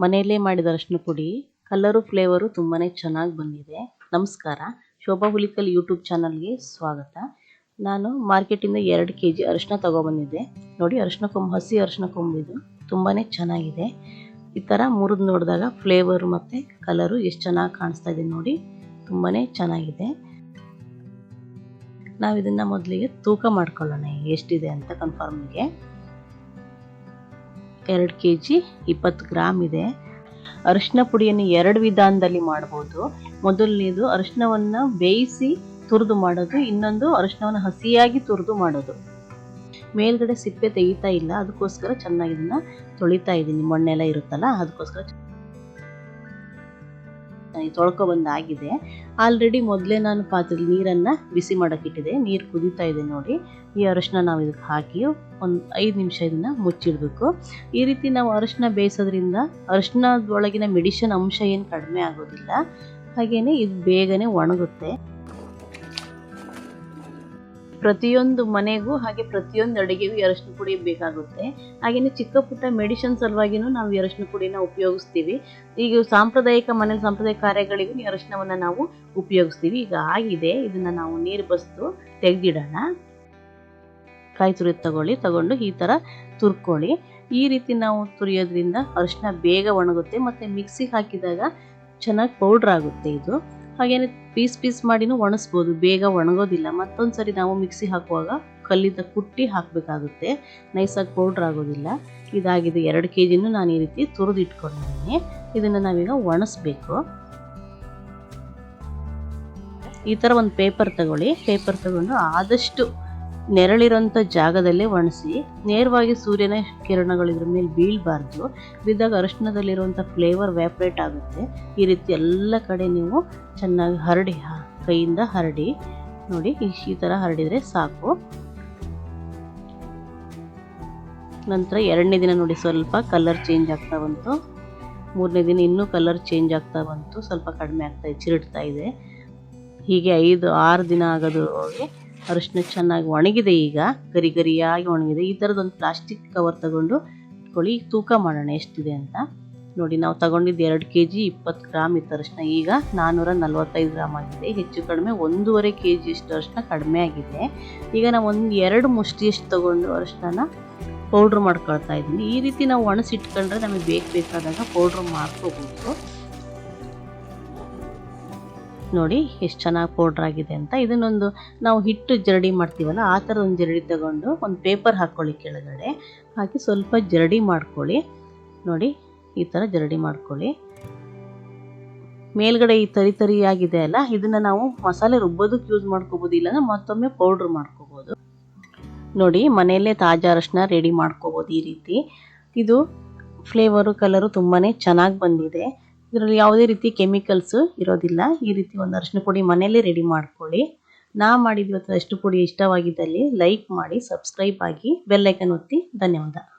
ಮನೆಯಲ್ಲೇ ಮಾಡಿದ ಅರಿಶಿನ ಪುಡಿ, ಕಲರು ಫ್ಲೇವರು ತುಂಬಾ ಚೆನ್ನಾಗಿ ಬಂದಿದೆ. ನಮಸ್ಕಾರ. ಶೋಭಾ ಹುಲಿಕಲ್ ಯೂಟ್ಯೂಬ್ ಚಾನಲ್ಗೆ ಸ್ವಾಗತ. ನಾನು ಮಾರ್ಕೆಟಿಂದ ಎರಡು ಕೆ ಜಿ ಅರಿಶಿನ ತೊಗೊಬಂದಿದ್ದೆ. ನೋಡಿ, ಅರಿಶಿನ ಕೊಂಬು, ಹಸಿ ಅರಿಶಿನ ಕೊಂಬು ಇದು ತುಂಬಾ ಚೆನ್ನಾಗಿದೆ. ಈ ಥರ ಮುರಿದು ನೋಡಿದಾಗ ಫ್ಲೇವರು ಮತ್ತು ಕಲರು ಎಷ್ಟು ಚೆನ್ನಾಗಿ ಕಾಣಿಸ್ತಾ ಇದೆ ನೋಡಿ ತುಂಬಾ ಚೆನ್ನಾಗಿದೆ. ನಾವು ಇದನ್ನು ಮೊದಲಿಗೆ ತೂಕ ಮಾಡ್ಕೊಳ್ಳೋಣ, ಎಷ್ಟಿದೆ ಅಂತ ಕನ್ಫರ್ಮ್ಗೆ ಎರಡು ಕೆ ಜಿ ಇಪ್ಪತ್ತು ಗ್ರಾಮ್ ಇದೆ. ಅರಿಶಿನ ಪುಡಿಯನ್ನು ಎರಡು ವಿಧಾನದಲ್ಲಿ ಮಾಡ್ಬೋದು. ಮೊದಲನೇದು ಅರಿಶಿನವನ್ನು ಬೇಯಿಸಿ ತುರಿದು ಮಾಡೋದು, ಇನ್ನೊಂದು ಅರಿಶಿನವನ್ನು ಹಸಿಯಾಗಿ ತುರಿದು ಮಾಡೋದು. ಮೇಲ್ಗಡೆ ಸಿಪ್ಪೆ ತೆಗಿತಾ ಇಲ್ಲ, ಅದಕ್ಕೋಸ್ಕರ ಚೆನ್ನಾಗಿ ಇದನ್ನು ತೊಳಿತಾ ಇದ್ದೀನಿ ಮಣ್ಣೆಲ್ಲ ಇರುತ್ತಲ್ಲ, ಅದಕ್ಕೋಸ್ಕರ ತೊಳ್ಕೊ ಬಂದಾಗಿದೆ. ಆಲ್ರೆಡಿ ಮೊದಲೇ ನಾನು ಪಾತ್ರೆ ನೀರನ್ನು ಬಿಸಿ ಮಾಡೋಕ್ಕಿಟ್ಟಿದೆ. ನೀರು ಕುದೀತಾ ಇದೆ ನೋಡಿ. ಈ ಅರಶಿನ ನಾವು ಇದಕ್ಕೆ ಹಾಕಿ ಒಂದು ಐದು ನಿಮಿಷ ಇದನ್ನು ಮುಚ್ಚಿಡಬೇಕು. ಈ ರೀತಿ ನಾವು ಅರಶಿನ ಬೇಯಿಸೋದ್ರಿಂದ ಅರಶಿನದೊಳಗಿನ ಮೆಡಿಷನ್ ಅಂಶ ಏನು ಕಡಿಮೆ ಆಗೋದಿಲ್ಲ. ಹಾಗೆಯೇ ಇದು ಬೇಗನೆ ಒಣಗುತ್ತೆ. ಪ್ರತಿಯೊಂದು ಮನೆಗೂ ಹಾಗೆ ಪ್ರತಿಯೊಂದು ಅಡುಗೆಗೂ ಅರಶಿನ ಪುಡಿ ಬೇಕಾಗುತ್ತೆ. ಹಾಗೆಯೇ ಚಿಕ್ಕ ಪುಟ್ಟ ಮೆಡಿಷನ್ ಸಲುವಾಗಿನೂ ನಾವು ಅರಶಿನ ಪುಡಿನ ಉಪಯೋಗಿಸ್ತೀವಿ. ಈಗ ಸಾಂಪ್ರದಾಯಿಕ ಮನೇಲಿ ಸಾಂಪ್ರದಾಯಿಕ ಕಾರ್ಯಗಳಿಗೂ ಈ ಅರಿಶಿನವನ್ನು ನಾವು ಉಪಯೋಗಿಸ್ತೀವಿ. ಈಗ ಆಗಿದೆ. ಇದನ್ನು ನಾವು ನೀರು ಬಸ್ದು ತೆಗೆದಿಡೋಣ. ಕಾಯಿ ತುರಿಯೋದು ತಗೊಳ್ಳಿ. ತಗೊಂಡು ಈ ಥರ ತುರ್ಕೊಳ್ಳಿ. ಈ ರೀತಿ ನಾವು ತುರಿಯೋದ್ರಿಂದ ಅರಿಶಿನ ಬೇಗ ಒಣಗುತ್ತೆ. ಮತ್ತು ಮಿಕ್ಸಿಗೆ ಹಾಕಿದಾಗ ಚೆನ್ನಾಗಿ ಪೌಡ್ರ್ ಆಗುತ್ತೆ ಇದು. ಹಾಗೇನೆ ಪೀಸ್ ಪೀಸ್ ಮಾಡಿನೂ ಒಣಸ್ಬೋದು, ಬೇಗ ಒಣಗೋದಿಲ್ಲ. ಮತ್ತೊಂದು ಸರಿ ನಾವು ಮಿಕ್ಸಿ ಹಾಕುವಾಗ ಕಲ್ಲಿಂದ ಕುಟ್ಟಿ ಹಾಕಬೇಕಾಗುತ್ತೆ. ನೈಸಾಗಿ ಪೌಡ್ರ್ ಆಗೋದಿಲ್ಲ. ಇದಾಗಿದೆ, ಎರಡು ಕೆ ಜಿನೂ ನಾನು ಈ ರೀತಿ ತುರಿದು ಇಟ್ಕೊಂಡಿದ್ದೀನಿ ಇದನ್ನು ನಾವೀಗ ಒಣಸ್ಬೇಕು. ಈ ಥರ ಒಂದು ಪೇಪರ್ ತಗೊಳ್ಳಿ. ಪೇಪರ್ ತಗೊಂಡು ಆದಷ್ಟು ನೆರಳಿರೋಂಥ ಜಾಗದಲ್ಲೇ ಒಣಸಿ, ನೇರವಾಗಿ ಸೂರ್ಯನ ಕಿರಣಗಳು ಇದ್ರ ಮೇಲೆ ಬೀಳಬಾರ್ದು. ಬಿದ್ದಾಗ ಅರಿಶಿನದಲ್ಲಿರುವಂಥ ಫ್ಲೇವರ್ ವ್ಯಾಪ್ರೇಟ್ ಆಗುತ್ತೆ. ಈ ರೀತಿ ಎಲ್ಲ ಕಡೆ ನೀವು ಚೆನ್ನಾಗಿ ಹರಡಿ ಕೈಯಿಂದ ಹರಡಿ, ನೋಡಿ, ಈ ಥರ ಹರಡಿದರೆ ಸಾಕು. ನಂತರ ಎರಡನೇ ದಿನ ನೋಡಿ, ಸ್ವಲ್ಪ ಕಲರ್ ಚೇಂಜ್ ಆಗ್ತಾ ಬಂತು. ಮೂರನೇ ದಿನ ಇನ್ನೂ ಕಲರ್ ಚೇಂಜ್ ಆಗ್ತಾ ಬಂತು. ಸ್ವಲ್ಪ ಕಡಿಮೆ ಆಗ್ತಾ ಇದೆ ಇದೆ. ಹೀಗೆ ಐದು, ಆರು ದಿನ ಆಗೋದ್ರೊಳಗೆ ಅರಿಶಿನ ಚೆನ್ನಾಗಿ ಒಣಗಿದೆ ಈಗ, ಗರಿ ಗರಿಯಾಗಿ ಒಣಗಿದೆ. ಈ ಥರದೊಂದು ಪ್ಲಾಸ್ಟಿಕ್ ಕವರ್ ತಗೊಂಡು ಇಟ್ಕೊಳ್ಳಿ. ಈಗ ತೂಕ ಮಾಡೋಣ ಎಷ್ಟಿದೆ ಅಂತ. ನೋಡಿ, ನಾವು ತಗೊಂಡಿದ್ದು ಎರಡು ಕೆ ಜಿ ಇಪ್ಪತ್ತು ಗ್ರಾಮ್ ಇತ್ತು ಅರಿಶಿನ. ಈಗ ನಾನ್ನೂರ ನಲ್ವತ್ತೈದು ಗ್ರಾಮ್ ಆಗಿದೆ. ಹೆಚ್ಚು ಕಡಿಮೆ ಒಂದೂವರೆ ಕೆ ಜಿಯಷ್ಟು ಅರಿಶಿನ ಕಡಿಮೆ ಆಗಿದೆ. ಈಗ ನಾವು ಒಂದು ಎರಡು ಮುಷ್ಟಿಯಷ್ಟು ತಗೊಂಡು ಅರಿಶಿನ ಪೌಡ್ರ್ ಮಾಡ್ಕೊಳ್ತಾ ಇದ್ದೀನಿ. ಈ ರೀತಿ ನಾವು ಒಣಸಿಟ್ಕೊಂಡ್ರೆ ನಮಗೆ ಬೇಕು ಬೇಕಾದಾಗ ಪೌಡ್ರ್ ಮಾಡ್ಕೋಬೋದು. ನೋಡಿ ಎಷ್ಟು ಚೆನ್ನಾಗಿ ಪೌಡ್ರ್ ಆಗಿದೆ ಅಂತ. ಇದನ್ನೊಂದು ನಾವು ಹಿಟ್ಟು ಜರಡಿ ಮಾಡ್ತೀವಲ್ಲ, ಆ ಥರ ಒಂದು ಜರಡಿ ತಗೊಂಡು ಒಂದು ಪೇಪರ್ ಹಾಕ್ಕೊಳ್ಳಿ ಕೆಳಗಡೆ. ಹಾಕಿ ಸ್ವಲ್ಪ ಜರಡಿ ಮಾಡ್ಕೊಳ್ಳಿ. ನೋಡಿ, ಈ ಥರ ಜರಡಿ ಮಾಡ್ಕೊಳ್ಳಿ. ಮೇಲ್ಗಡೆ ಈ ತರಿ ತರಿಯಾಗಿದೆ ಅಲ್ಲ, ಇದನ್ನು ನಾವು ಮಸಾಲೆ ರುಬ್ಬೋದಕ್ಕೆ ಯೂಸ್ ಮಾಡ್ಕೋಬೋದು, ಇಲ್ಲಾಂದ್ರೆ ಮತ್ತೊಮ್ಮೆ ಪೌಡ್ರ್ ಮಾಡ್ಕೋಬೋದು. ನೋಡಿ, ಮನೆಯಲ್ಲೇ ತಾಜಾ ಅರಶಿನ ರೆಡಿ ಮಾಡ್ಕೋಬೋದು ಈ ರೀತಿ. ಇದು ಫ್ಲೇವರು ಕಲರು ತುಂಬಾ ಚೆನ್ನಾಗಿ ಬಂದಿದೆ. ಇದರಲ್ಲಿ ಯಾವುದೇ ರೀತಿ ಕೆಮಿಕಲ್ಸ್ ಇರೋದಿಲ್ಲ. ಈ ರೀತಿ ಒಂದು ಅರಿಶಿನ ಪುಡಿ ಮನೆಯಲ್ಲೇ ರೆಡಿ ಮಾಡ್ಕೊಳ್ಳಿ. ನಾ ಮಾಡಿದ ಇವತ್ತು ಅರಿಶಿನ ಪುಡಿ ಇಷ್ಟವಾಗಿದ್ದಲ್ಲಿ ಲೈಕ್ ಮಾಡಿ ಸಬ್ಸ್ಕ್ರೈಬ್ ಆಗಿ ಬೆಲ್ಲೈಕನ್ ಒತ್ತಿ. ಧನ್ಯವಾದ.